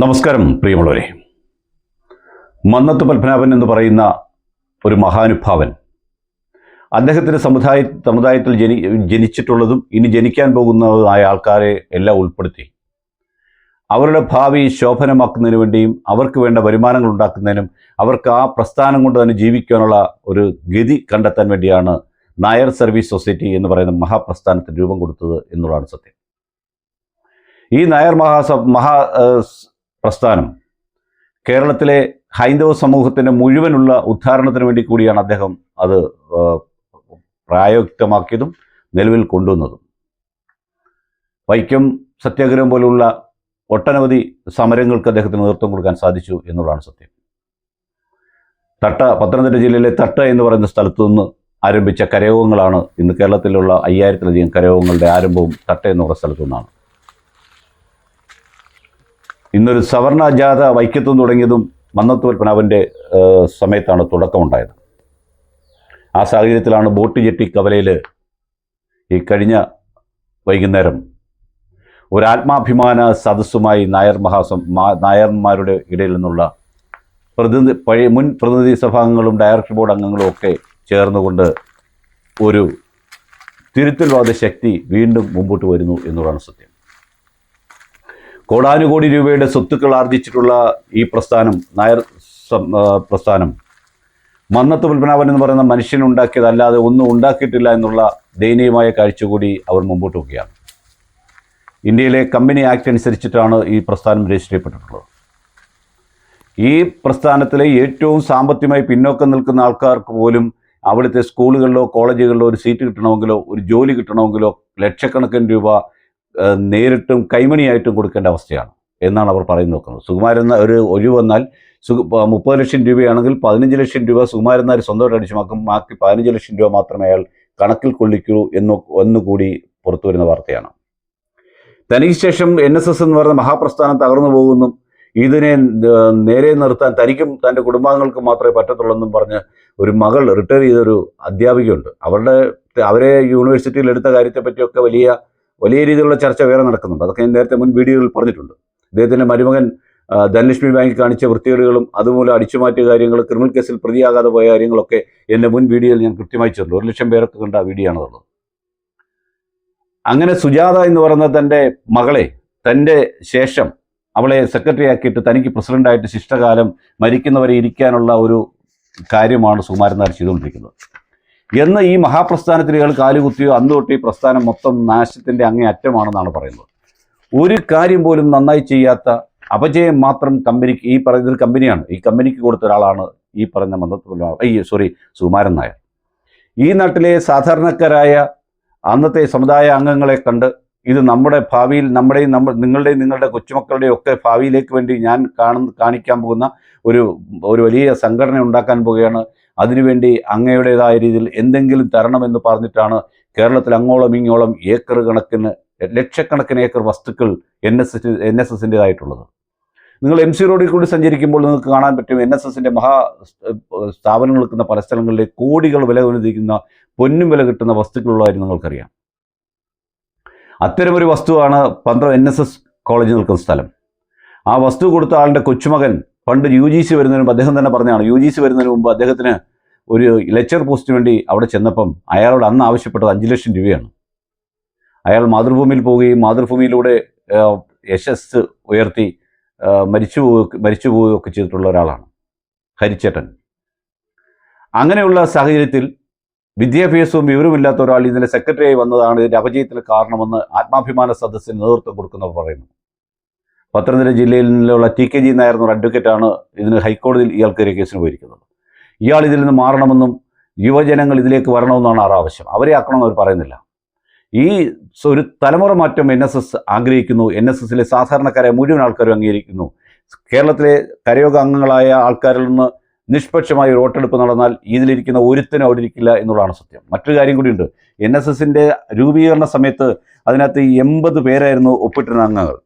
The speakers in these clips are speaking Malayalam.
നമസ്കാരം പ്രിയമുള്ളവരെ. മന്നത്ത് പത്മനാഭൻ എന്ന് പറയുന്ന ഒരു മഹാനുഭാവൻ. അദ്ദേഹത്തിന്റെ സമുദായ സമുദായത്തിൽ ജനി ജനിച്ചിട്ടുള്ളതും ഇനി ജനിക്കാൻ പോകുന്നതുമായ ആൾക്കാരെ എല്ലാം ഉൾപ്പെടുത്തി. അവരുടെ ഭാവി ശോഭനമാക്കുന്നതിന് വേണ്ടിയും അവർക്ക് വേണ്ട വരുമാനങ്ങൾ ഉണ്ടാക്കുന്നതിനും അവർക്ക് ആ പ്രസ്ഥാനം കൊണ്ട് തന്നെ ജീവിക്കാനുള്ള ഒരു ഗതി കണ്ടെത്താൻ വേണ്ടിയാണ് നായർ സർവീസ് സൊസൈറ്റി എന്ന് പറയുന്ന മഹാപ്രസ്ഥാനത്തിന് രൂപം കൊടുത്തത് എന്നുള്ളതാണ് സത്യം. ഈ നായർ മഹാസ മഹാ പ്രസ്ഥാനം. കേരളത്തിലെ ഹൈന്ദവ സമൂഹത്തിന്റെ മുഴുവനുള്ള ഉദ്ധാരണത്തിന് വേണ്ടി കൂടിയാണ് അദ്ദേഹം അത് പ്രായോഗികമാക്കിയതും നിലവിൽ കൊണ്ടുവന്നതും. വൈക്കം സത്യാഗ്രഹം പോലുള്ള ഒട്ടനവധി സമരങ്ങൾക്ക് അദ്ദേഹത്തിന് നേതൃത്വം കൊടുക്കാൻ സാധിച്ചു എന്നുള്ളതാണ് സത്യം. തട്ട പത്തനംതിട്ട ജില്ലയിലെ തട്ട എന്ന് പറയുന്ന സ്ഥലത്തു നിന്ന് ആരംഭിച്ച കരയോഗങ്ങളാണ് ഇന്ന് കേരളത്തിലുള്ള അയ്യായിരത്തിലധികം കരയോഗങ്ങളുടെ ആരംഭവും തട്ട എന്ന് പറയുന്ന സ്ഥലത്തു നിന്നാണ്. ഇന്നൊരു സവർണ ജാഥ വൈക്കത്തും തുടങ്ങിയതും മന്നത്ത് പത്മനാഭന്റെ സമയത്താണ് തുടക്കമുണ്ടായത്. ആ സാഹചര്യത്തിലാണ് ബോട്ട് ജെട്ടി കവലയിൽ ഈ കഴിഞ്ഞ വൈകുന്നേരം ഒരു ആത്മാഭിമാന സദസ്സുമായി നായർ മഹാസം നായർമാരുടെ ഇടയിൽ നിന്നുള്ള പ്രതിനിധി പഴയ മുൻ പ്രതിനിധി സഭാംഗങ്ങളും ഡയറക്ടർ ബോർഡ് അംഗങ്ങളും ഒക്കെ ചേർന്നുകൊണ്ട് ഒരു തിരുത്തൽവാദ ശക്തി വീണ്ടും മുമ്പോട്ട് വരുന്നു എന്നുള്ളതാണ് സത്യം. കോടാനുകോടി രൂപയുടെ സ്വത്തുക്കൾ ആർജിച്ചിട്ടുള്ള ഈ പ്രസ്ഥാനം നായർ പ്രസ്ഥാനം. മന്നത്ത് പത്മനാഭൻ എന്ന് പറയുന്ന മനുഷ്യനുണ്ടാക്കിയതല്ലാതെ ഒന്നും ഉണ്ടാക്കിയിട്ടില്ല എന്നുള്ള ദയനീയമായ കാഴ്ച കൂടി അവർ മുമ്പോട്ട് വയ്ക്കുകയാണ് ഇന്ത്യയിലെ കമ്പനി ആക്ട് അനുസരിച്ചിട്ടാണ് ഈ പ്രസ്ഥാനം രജിസ്റ്റർ ചെയ്യപ്പെട്ടിട്ടുള്ളത് ഈ പ്രസ്ഥാനത്തിലെ ഏറ്റവും സാമ്പത്തികമായി പിന്നോക്കം നിൽക്കുന്ന ആൾക്കാർക്ക് പോലും അവിടുത്തെ സ്കൂളുകളിലോ കോളേജുകളിലോ ഒരു സീറ്റ് കിട്ടണമെങ്കിലോ ഒരു ജോലി കിട്ടണമെങ്കിലോ ലക്ഷക്കണക്കിന് രൂപ നേരിട്ടും കൈമണിയായിട്ടും കൊടുക്കേണ്ട അവസ്ഥയാണ് എന്നാണ് അവർ പറയുന്നത് നോക്കുന്നത്. സുകുമാരൻ ഒരു ഒഴിവ് വന്നാൽ സുഖ മുപ്പത് ലക്ഷം രൂപയാണെങ്കിൽ പതിനഞ്ച് ലക്ഷം രൂപ സുകുമാരൻ നായർ സ്വന്തമായിട്ട് അടിച്ചുമാക്കും ബാക്കി പതിനഞ്ച് ലക്ഷം രൂപ മാത്രമേ അയാൾ കണക്കിൽ കൊള്ളിക്കൂ എന്ന് ഒന്നുകൂടി പുറത്തു വരുന്ന വാർത്തയാണ്. തനിക്ക് ശേഷം എൻ എസ് എസ് എന്ന് പറയുന്ന മഹാപ്രസ്ഥാനം തകർന്നു പോകുമെന്നും ഇതിനെ നേരെ നിർത്താൻ തനിക്കും തന്റെ കുടുംബാംഗങ്ങൾക്കും മാത്രമേ പറ്റത്തുള്ളെന്നും പറഞ്ഞ് ഒരു മകൾ റിട്ടയർ ചെയ്തൊരു അധ്യാപികയുണ്ട്. അവരുടെ അവരെ യൂണിവേഴ്സിറ്റിയിൽ എടുത്ത കാര്യത്തെ പറ്റിയൊക്കെ വലിയ വലിയ രീതിയിലുള്ള ചർച്ച വേറെ നടക്കുന്നുണ്ട്. അതൊക്കെ ഞാൻ നേരത്തെ മുൻ വീഡിയോയിൽ പറഞ്ഞിട്ടുണ്ട്. അദ്ദേഹത്തിന്റെ മരുമകൻ ധനലക്ഷ്മി ബാങ്കിൽ കാണിച്ച വൃത്തികേടുകളും അതുമൂലം അടിച്ചുമാറ്റിയ കാര്യങ്ങൾ ക്രിമിനൽ കേസിൽ പ്രതിയാകാതെ പോയ കാര്യങ്ങളൊക്കെ എന്റെ മുൻ വീഡിയോയിൽ ഞാൻ കൃത്യമായി ചേർന്നു. ഒരു ലക്ഷം പേരൊക്കെ കണ്ട വീഡിയോ ആണുള്ളത് അങ്ങനെ സുജാത എന്ന് പറയുന്ന തന്റെ മകളെ തന്റെ ശേഷം അവളെ സെക്രട്ടറി ആക്കിയിട്ട് തനിക്ക് പ്രസിഡന്റായിട്ട് ശിഷ്ടകാലം മരിക്കുന്നവരെ ഇരിക്കാനുള്ള ഒരു കാര്യമാണ് സുകുമാരൻ നായർ ചെയ്തുകൊണ്ടിരിക്കുന്നത്. എന്ന് ഈ മഹാപ്രസ്ഥാനത്തിൽ ഇയാൾ കാലുകുത്തിയോ അന്ന് തൊട്ട് ഈ പ്രസ്ഥാനം മൊത്തം നാശത്തിന്റെ അങ്ങേ അറ്റമാണെന്നാണ് പറയുന്നത്. ഒരു കാര്യം പോലും നന്നായി ചെയ്യാത്ത അപജയം മാത്രം കമ്പനിക്ക് ഈ പറയുന്നത് കമ്പനിയാണ്. ഈ കമ്പനിക്ക് കൊടുത്ത ഒരാളാണ് ഈ പറഞ്ഞ മന്ദത്ത് അയ്യോ സോറി സുകുമാരൻ നായർ. ഈ നാട്ടിലെ സാധാരണക്കാരായ അന്നത്തെ സമുദായ അംഗങ്ങളെ കണ്ട് ഇത് നമ്മുടെ ഭാവിയിൽ നമ്മുടെയും നമ്മ നിങ്ങളുടെയും നിങ്ങളുടെ കൊച്ചുമക്കളുടെയും ഒക്കെ ഭാവിയിലേക്ക് വേണ്ടി ഞാൻ കാണുന്ന കാണിക്കാൻ പോകുന്ന ഒരു ഒരു വലിയ സംഘടന ഉണ്ടാക്കാൻ പോവുകയാണ്. അതിനുവേണ്ടി അങ്ങയുടേതായ രീതിയിൽ എന്തെങ്കിലും തരണമെന്ന് പറഞ്ഞിട്ടാണ് കേരളത്തിൽ അങ്ങോളം ഇങ്ങോളം ഏക്കർ കണക്കിന് ലക്ഷക്കണക്കിന് ഏക്കർ വസ്തുക്കൾ N S S N S എസിന്റെതായിട്ടുള്ളത് നിങ്ങൾ എം സി റോഡിൽ കൂടി സഞ്ചരിക്കുമ്പോൾ നിങ്ങൾക്ക് കാണാൻ പറ്റും എൻ എസ് എസിന്റെ മഹാ സ്ഥാപനങ്ങൾ നിൽക്കുന്ന പല സ്ഥലങ്ങളിലെ കോടികൾ വില ഉന്നതിക്കുന്ന പൊന്നും വില കിട്ടുന്ന വസ്തുക്കളുള്ളതായിരുന്നു നിങ്ങൾക്കറിയാം. അത്തരമൊരു വസ്തുവാണ് പന്ത്രണ്ട് എൻ എസ് എസ് കോളേജ് നിൽക്കുന്ന സ്ഥലം. ആ വസ്തു കൊടുത്ത ആളുടെ കൊച്ചുമകൻ പണ്ട് യു ജി സി വരുന്നതിന് മുമ്പ് അദ്ദേഹം തന്നെ പറഞ്ഞാണ് യു ജി സി വരുന്നതിന് മുമ്പ് അദ്ദേഹത്തിന് ഒരു ലെക്ചർ പോസ്റ്റിന് വേണ്ടി അവിടെ ചെന്നപ്പം അയാളോട് അന്ന് ആവശ്യപ്പെട്ടത് അഞ്ച് ലക്ഷം രൂപയാണ്. അയാൾ മാതൃഭൂമിയിൽ പോവുകയും മാതൃഭൂമിയിലൂടെ യശസ് ഉയർത്തി മരിച്ചു മരിച്ചു പോവുകയൊക്കെ ചെയ്തിട്ടുള്ള ഒരാളാണ് ഹരിച്ചേട്ടൻ. അങ്ങനെയുള്ള സാഹചര്യത്തിൽ വിദ്യാഭ്യാസവും വിവരമില്ലാത്ത ഒരാൾ ഇതിന്റെ സെക്രട്ടറിയായി വന്നതാണ്. ഇതിന്റെ അപജയത്തിന് കാരണമെന്ന് ആത്മാഭിമാന സദസ്സിന് നേതൃത്വം കൊടുക്കുന്നവർ പറയുന്നു. പത്തനംതിട്ട ജില്ലയിൽ നിന്നുള്ള ടി കെ ജി നായർ എന്നൊരു അഡ്വക്കേറ്റാണ് ഇതിന് ഹൈക്കോടതിയിൽ ഇയാൾക്കെതിരെ കേസിന് പോയിരിക്കുന്നത്. ഇയാൾ ഇതിൽ നിന്ന് മാറണമെന്നും യുവജനങ്ങൾ ഇതിലേക്ക് വരണമെന്നാണ് ആർ ആവശ്യം. അവരെ ആക്കണമെന്ന് അവർ പറയുന്നില്ല. ഈ ഒരു തലമുറ മാറ്റം എൻ എസ് എസ് ആഗ്രഹിക്കുന്നു. എൻ എസ് എസിലെ സാധാരണക്കാരെ മുഴുവൻ ആൾക്കാരും അംഗീകരിക്കുന്നു. കേരളത്തിലെ കരയോഗ അംഗങ്ങളായ ആൾക്കാരിൽ നിന്ന് നിഷ്പക്ഷമായി വോട്ടെടുപ്പ് നടന്നാൽ ഇതിലിരിക്കുന്ന ഒരുത്തനും അവിടെ ഇരിക്കില്ല എന്നുള്ളതാണ് സത്യം. മറ്റൊരു കാര്യം കൂടിയുണ്ട് എൻ എസ് എസിന്റെ രൂപീകരണ സമയത്ത് അതിനകത്ത് എൺപത് പേരായിരുന്നു ഒപ്പിട്ടിരുന്ന അംഗങ്ങൾ.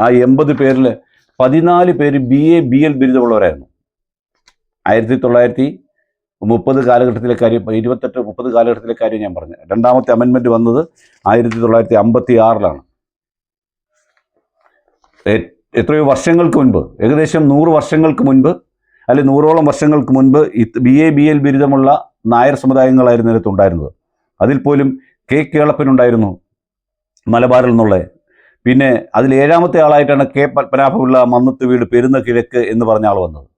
ആ എൺപത് പേരിൽ പതിനാല് പേര് ബി എ ബി എൽ ബിരുദമുള്ളവരായിരുന്നു. ആയിരത്തി തൊള്ളായിരത്തി മുപ്പത് കാലഘട്ടത്തിലെ കാര്യം ഇരുപത്തെട്ട് മുപ്പത് കാലഘട്ടത്തിലെ കാര്യം ഞാൻ പറഞ്ഞു. രണ്ടാമത്തെ അമെൻമെന്റ് വന്നത് ആയിരത്തി തൊള്ളായിരത്തി അമ്പത്തി ആറിലാണ് എത്രയോ വർഷങ്ങൾക്ക് മുൻപ് ഏകദേശം നൂറ് വർഷങ്ങൾക്ക് മുൻപ് അല്ലെ നൂറോളം വർഷങ്ങൾക്ക് മുൻപ് ബി എ ബി എൽ ബിരുദമുള്ള നായർ സമുദായങ്ങളായിരുന്നു ഇതിനകത്ത് ഉണ്ടായിരുന്നത്. അതിൽ പോലും കെ കേളപ്പനുണ്ടായിരുന്നു മലബാറിൽ നിന്നുള്ള. പിന്നെ അതിൽ ഏഴാമത്തെ ആളായിട്ടാണ് കെ പത്മനാഭപിള്ള മന്നത്ത് വീട് പെരുന്ന കിഴക്ക് എന്ന് പറഞ്ഞ ആൾ വന്നത്.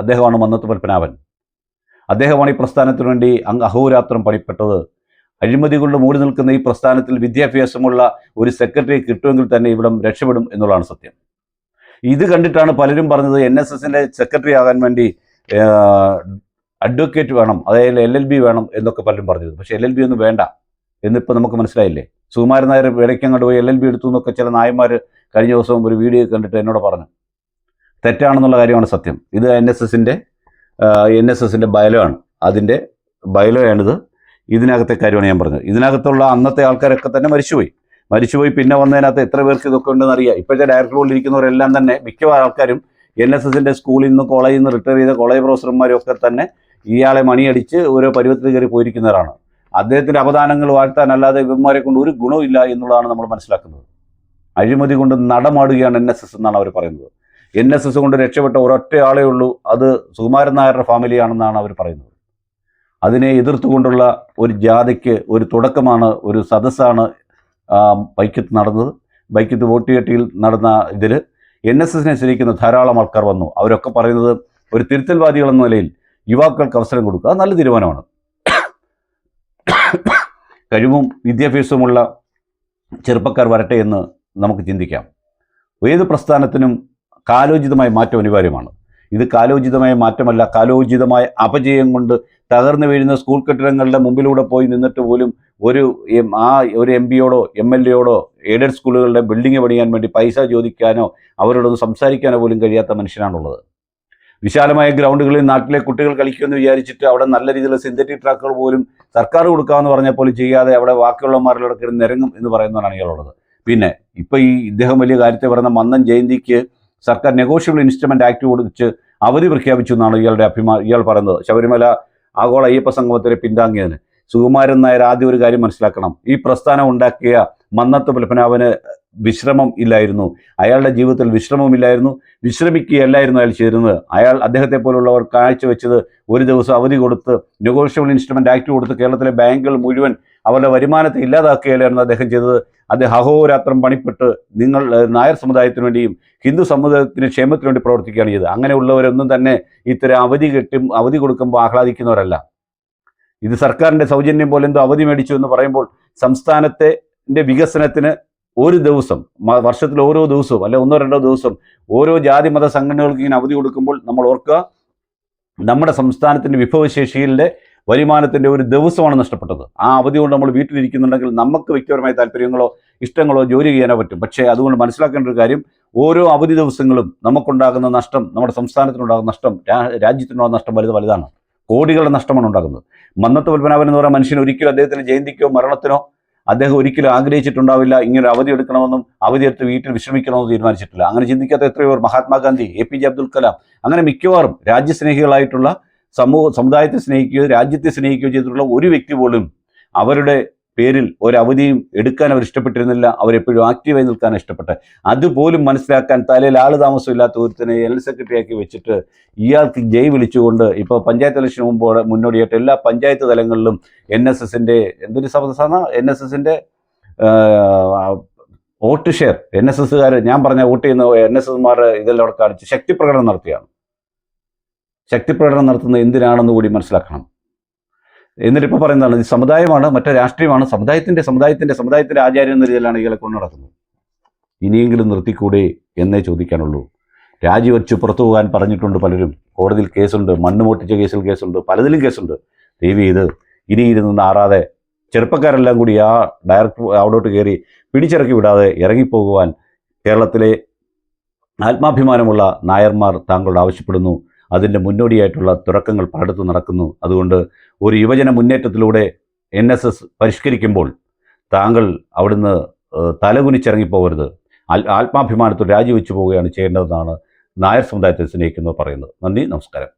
അദ്ദേഹമാണ് മന്നത്ത് പത്മനാഭൻ അദ്ദേഹമാണ് ഈ പ്രസ്ഥാനത്തിനു വേണ്ടി അങ്ങ് അഹോരാത്രം പണിപ്പെട്ടത്. അഴിമതി കൊണ്ട് മൂടി നിൽക്കുന്ന ഈ പ്രസ്ഥാനത്തിൽ വിദ്യാഭ്യാസമുള്ള ഒരു സെക്രട്ടറി കിട്ടുമെങ്കിൽ തന്നെ ഇവിടം രക്ഷപ്പെടും എന്നുള്ളതാണ് സത്യം. ഇത് കണ്ടിട്ടാണ് പലരും പറഞ്ഞത് എൻ എസ് എസിന്റെ സെക്രട്ടറി ആകാൻ വേണ്ടി അഡ്വക്കേറ്റ് വേണം അതായത് എൽ എൽ ബി വേണം എന്നൊക്കെ പലരും പറഞ്ഞത് പക്ഷേ എൽ എൽ ബി ഒന്നും വേണ്ട എന്നിപ്പോൾ നമുക്ക് മനസ്സിലായില്ലേ? സുകുമാരൻ നായർ ഇടയ്ക്കങ്ങോട്ട് പോയി എൽ എൽ ബി എടുത്തു എന്നൊക്കെ ചില നായന്മാർ കഴിഞ്ഞ ദിവസം ഒരു വീഡിയോ കണ്ടിട്ട് എന്നോട് പറഞ്ഞു. തെറ്റാണെന്നുള്ള കാര്യമാണ് സത്യം. ഇത് എൻ എസ് എസിന്റെ എൻ എസ് എസിന്റെ ബയലോ ആണ് അതിന്റെ ബയലോയാണിത് ഇതിനകത്തെ കാര്യമാണ് ഞാൻ പറഞ്ഞത്. ഇതിനകത്തുള്ള അന്നത്തെ ആൾക്കാരൊക്കെ തന്നെ മരിച്ചുപോയി. മരിച്ചുപോയി പിന്നെ വന്നതിനകത്ത് എത്ര പേർക്ക് ഇതൊക്കെ ഉണ്ടെന്ന് അറിയാം. ഇപ്പോഴത്തെ ഡയറക്ടർ ബോർഡിൽ ഇരിക്കുന്നവരെല്ലാം തന്നെ മിക്കവാറും ആൾക്കാരും എൻ എസ് എസിന്റെ സ്കൂളിൽ നിന്ന് കോളേജിൽ നിന്ന് റിട്ടയർ ചെയ്ത കോളേജ് പ്രൊഫസർമാരും ഒക്കെ തന്നെ ഇയാളെ മണിയടിച്ച് ഓരോ പരുവത്തിൽ കയറി പോയിരിക്കുന്നവരാണ്. അദ്ദേഹത്തിന്റെ അവദാനങ്ങൾ വാഴ്ത്താനല്ലാതെ ഇവന്മാരെ കൊണ്ട് ഒരു ഗുണമില്ല എന്നുള്ളതാണ് നമ്മൾ മനസ്സിലാക്കുന്നത്. അഴിമതി കൊണ്ട് നടമാടുകയാണ് എൻ എസ് എസ് എന്നാണ് അവർ പറയുന്നത്. എൻ എസ് എസ് കൊണ്ട് രക്ഷപ്പെട്ട ഒരൊറ്റ ആളേ ഉള്ളൂ. അത് സുകുമാരൻ നായരുടെ ഫാമിലിയാണെന്നാണ് അവർ പറയുന്നത്. അതിനെ എതിർത്തുകൊണ്ടുള്ള ഒരു ജാഥയ്ക്ക് ഒരു തുടക്കമാണ് ഒരു സദസ്സാണ് ബൈക്കത്ത് നടന്നത്. ബൈക്കത്ത് വോട്ടുകെട്ടിയിൽ നടന്ന ഇതിൽ എൻ എസ് എസിനെ സ്നേഹിക്കുന്ന ധാരാളം ആൾക്കാർ വന്നു. അവരൊക്കെ പറയുന്നത് ഒരു തിരുത്തൽവാദികൾ എന്ന നിലയിൽ യുവാക്കൾക്ക് അവസരം കൊടുക്കുക നല്ല തീരുമാനമാണ്. കഴിവും വിദ്യാഭ്യാസവുമുള്ള ചെറുപ്പക്കാർ വരട്ടെ എന്ന് നമുക്ക് ചിന്തിക്കാം. ഏത് പ്രസ്ഥാനത്തിനും കാലോചിതമായ മാറ്റം അനിവാര്യമാണ്. ഇത് കാലോചിതമായ മാറ്റമല്ല കാലോചിതമായ അപജയം കൊണ്ട് തകർന്നു വീഴുന്ന സ്കൂൾ കെട്ടിടങ്ങളുടെ മുമ്പിലൂടെ പോയി നിന്നിട്ട് പോലും ഒരു ആ ഒരു എം പിയോടോ എം എൽ എയോടോ എയ്ഡഡ് സ്കൂളുകളുടെ ബിൽഡിംഗ് പണിയാൻ വേണ്ടി പൈസ ചോദിക്കാനോ അവരോടൊന്ന് സംസാരിക്കാനോ പോലും കഴിയാത്ത മനുഷ്യനാണുള്ളത്. വിശാലമായ ഗ്രൗണ്ടുകളിൽ നാട്ടിലെ കുട്ടികൾ കളിക്കുമെന്ന് വിചാരിച്ചിട്ട് അവിടെ നല്ല രീതിയിലുള്ള സിന്തറ്റിക് ട്രാക്കുകൾ പോലും സർക്കാർ കൊടുക്കാമെന്ന് പറഞ്ഞാൽ പോലും ചെയ്യാതെ അവിടെ ബാക്കിയുള്ളവന്മാരുടെ കിടന്ന് നിരങ്ങും എന്ന് പറയുന്നവരാണ് ഇയാളുള്ളത്. പിന്നെ ഇപ്പോൾ ഈ ഇദ്ദേഹം വലിയ കാര്യത്തെ പറയുന്ന മന്ദൻ ജയന്തിക്ക് സർക്കാർ നെഗോഷ്യബിൾ ഇൻസ്ട്രുമെന്റ് ആക്ട് കൊടുത്ത് അവധി പ്രഖ്യാപിച്ചു എന്നാണ് ഇയാളുടെ അഭിമാ ഇയാൾ പറയുന്നത്. ശബരിമല ആഗോള അയ്യപ്പ സംഗമത്തിലെ പിന്താങ്ങിയതിന് സുകുമാരൻ നായർ ആദ്യം ഒരു കാര്യം മനസ്സിലാക്കണം. ഈ പ്രസ്ഥാനം ഉണ്ടാക്കിയ മന്നത്ത് പത്മനാഭന് വിശ്രമം ഇല്ലായിരുന്നു. അയാളുടെ ജീവിതത്തിൽ വിശ്രമമില്ലായിരുന്നു വിശ്രമിക്കുകയല്ലായിരുന്നു അയാൾ ചേരുന്നത് അയാൾ അദ്ദേഹത്തെ പോലുള്ളവർ കാഴ്ചവെച്ചത് ഒരു ദിവസം അവധി കൊടുത്ത് നെഗോഷ്യബിൾ ഇൻസ്ട്രുമെന്റ് ആക്ട് കൊടുത്ത് കേരളത്തിലെ ബാങ്കുകൾ മുഴുവൻ അവരുടെ വരുമാനത്തെ ഇല്ലാതാക്കുകയല്ലായിരുന്നു അദ്ദേഹം ചെയ്തത്. അദ്ദേഹം അഹോരാത്രം പണിപ്പെട്ട് നിങ്ങൾ നായർ സമുദായത്തിന് വേണ്ടിയും ഹിന്ദു സമുദായത്തിന് ക്ഷേമത്തിന് വേണ്ടി പ്രവർത്തിക്കുകയാണ് ചെയ്തത്. അങ്ങനെയുള്ളവരൊന്നും തന്നെ ഇത്തരം അവധി കെട്ടും അവധി കൊടുക്കുമ്പോൾ ആഹ്ലാദിക്കുന്നവരല്ല. ഇത് സർക്കാരിന്റെ സൗജന്യം പോലെ എന്തോ അവധി മേടിച്ചു എന്ന് പറയുമ്പോൾ സംസ്ഥാനത്തെ വികസനത്തിന് ഒരു ദിവസം വർഷത്തിൽ ഓരോ ദിവസവും അല്ലെ ഒന്നോ രണ്ടോ ദിവസം ഓരോ ജാതി മത സംഘടനകൾക്ക് ഇങ്ങനെ അവധി കൊടുക്കുമ്പോൾ നമ്മൾ ഓർക്കുക നമ്മുടെ സംസ്ഥാനത്തിന്റെ വിഭവശേഷിയിലെ വരുമാനത്തിന്റെ ഒരു ദിവസമാണ് നഷ്ടപ്പെട്ടത്. ആ അവധി കൊണ്ട് നമ്മൾ വീട്ടിലിരിക്കുന്നുണ്ടെങ്കിൽ നമുക്ക് വ്യക്തിപരമായ താല്പര്യങ്ങളോ ഇഷ്ടങ്ങളോ ജോലി ചെയ്യാനോ പറ്റും. പക്ഷേ അതുകൊണ്ട് മനസ്സിലാക്കേണ്ട ഒരു കാര്യം ഓരോ അവധി ദിവസങ്ങളും നമുക്കുണ്ടാകുന്ന നഷ്ടം നമ്മുടെ സംസ്ഥാനത്തിനുണ്ടാകുന്ന നഷ്ടം രാജ്യത്തിനുണ്ടാകുന്ന നഷ്ടം വലുത് വലുതാണ്. കോടികളുടെ നഷ്ടമാണ് ഉണ്ടാകുന്നത്. മന്നത്ത് പത്മനാഭൻ എന്ന് പറയുന്ന മനുഷ്യൻ ഒരിക്കലും അദ്ദേഹത്തിന്റെ ജയന്തിക്കോ മരണത്തിനോ അദ്ദേഹം ഒരിക്കലും ആഗ്രഹിച്ചിട്ടുണ്ടാവില്ല. ഇങ്ങനെ അവധി എടുക്കണമെന്നും അവധി എടുത്ത് വീട്ടിൽ വിശ്രമിക്കണമെന്നും തീരുമാനിച്ചിട്ടില്ല. അങ്ങനെ ചിന്തിക്കാത്ത എത്രയോ Mahatma Gandhi A P J Abdul Kalam അങ്ങനെ മിക്കവാറും രാജ്യസ്നേഹികളായിട്ടുള്ള സമൂഹ സമുദായത്തെ സ്നേഹിക്കുകയോ രാജ്യത്തെ സ്നേഹിക്കുകയോ ചെയ്തിട്ടുള്ള ഒരു വ്യക്തി പോലും അവരുടെ പേരിൽ ഒരു അവധിയും എടുക്കാൻ അവർ ഇഷ്ടപ്പെട്ടിരുന്നില്ല. അവരെപ്പോഴും ആക്റ്റീവായി നിൽക്കാൻ ഇഷ്ടപ്പെട്ടെ. അതുപോലും മനസ്സിലാക്കാൻ തലയിൽ ആൾ താമസമില്ലാത്ത ഒരുത്തിനെ ജനറൽ സെക്രട്ടറി ആക്കി വെച്ചിട്ട് ഇയാൾക്ക് ജയ് വിളിച്ചുകൊണ്ട് ഇപ്പോൾ പഞ്ചായത്ത് ഇലക്ഷന് മുമ്പ് മുന്നോടിയായിട്ട് എല്ലാ പഞ്ചായത്ത് തലങ്ങളിലും എൻ എസ് എസിന്റെ എന്തൊരു സംസ്ഥാന എൻ എസ് എസിന്റെ വോട്ട് ഷെയർ. എൻ എസ് എസ്സുകാർ ഞാൻ പറഞ്ഞ വോട്ട് ചെയ്യുന്ന എൻ എസ് എസ്മാർ ഇതെല്ലാം അവിടെ കാണിച്ച് ശക്തി പ്രകടനം നടത്തിയാണ് ശക്തി പ്രകടനം നടത്തുന്നത് എന്തിനാണെന്ന് കൂടി മനസ്സിലാക്കണം. എന്നിട്ട് ഇപ്പോൾ പറയുന്നതാണ് ഇത് സമുദായമാണ് മറ്റേ രാഷ്ട്രീയമാണ് സമുദായത്തിന്റെ സമുദായത്തിന്റെ സമുദായത്തിന്റെ ആചാര്യം എന്ന രീതിയിലാണ് ഇയാളെ കൊണ്ടു നടക്കുന്നത്. ഇനിയെങ്കിലും നിർത്തിക്കൂടെ എന്നേ ചോദിക്കാനുള്ളൂ. രാജിവെച്ച് പുറത്തു പോകാൻ പറഞ്ഞിട്ടുണ്ട് പലരും. കോടതിയിൽ കേസുണ്ട് മണ്ണ് പൊട്ടിച്ച കേസിൽ കേസുണ്ട് പലതിലും കേസുണ്ട്. ദൈവം ഇത് ഇനി ഇരുന്ന് ആറാതെ ചെറുപ്പക്കാരെല്ലാം കൂടി ആ ഡയറക്ടർ അവിടോട്ട് കയറി പിടിച്ചിറക്കി വിടാതെ ഇറങ്ങിപ്പോകുവാൻ കേരളത്തിലെ ആത്മാഭിമാനമുള്ള നായർമാർ താങ്കളോട് ആവശ്യപ്പെടുന്നു. അതിന്റെ മുന്നോടിയായിട്ടുള്ള തുടക്കങ്ങൾ പലയിടത്തും നടക്കുന്നു. അതുകൊണ്ട് ഒരു യുവജന മുന്നേറ്റത്തിലൂടെ എൻ എസ് എസ് പരിഷ്കരിക്കുമ്പോൾ താങ്കൾ അവിടുന്ന് തലകുനിച്ചിറങ്ങിപ്പോകരുത്. ആത്മാഭിമാനത്തോട് രാജിവെച്ചു പോവുകയാണ് ചെയ്യേണ്ടതെന്നാണ് നായർ സമുദായത്തെ സ്നേഹിക്കുന്നവർ പറയുന്നത്. നന്ദി നമസ്കാരം.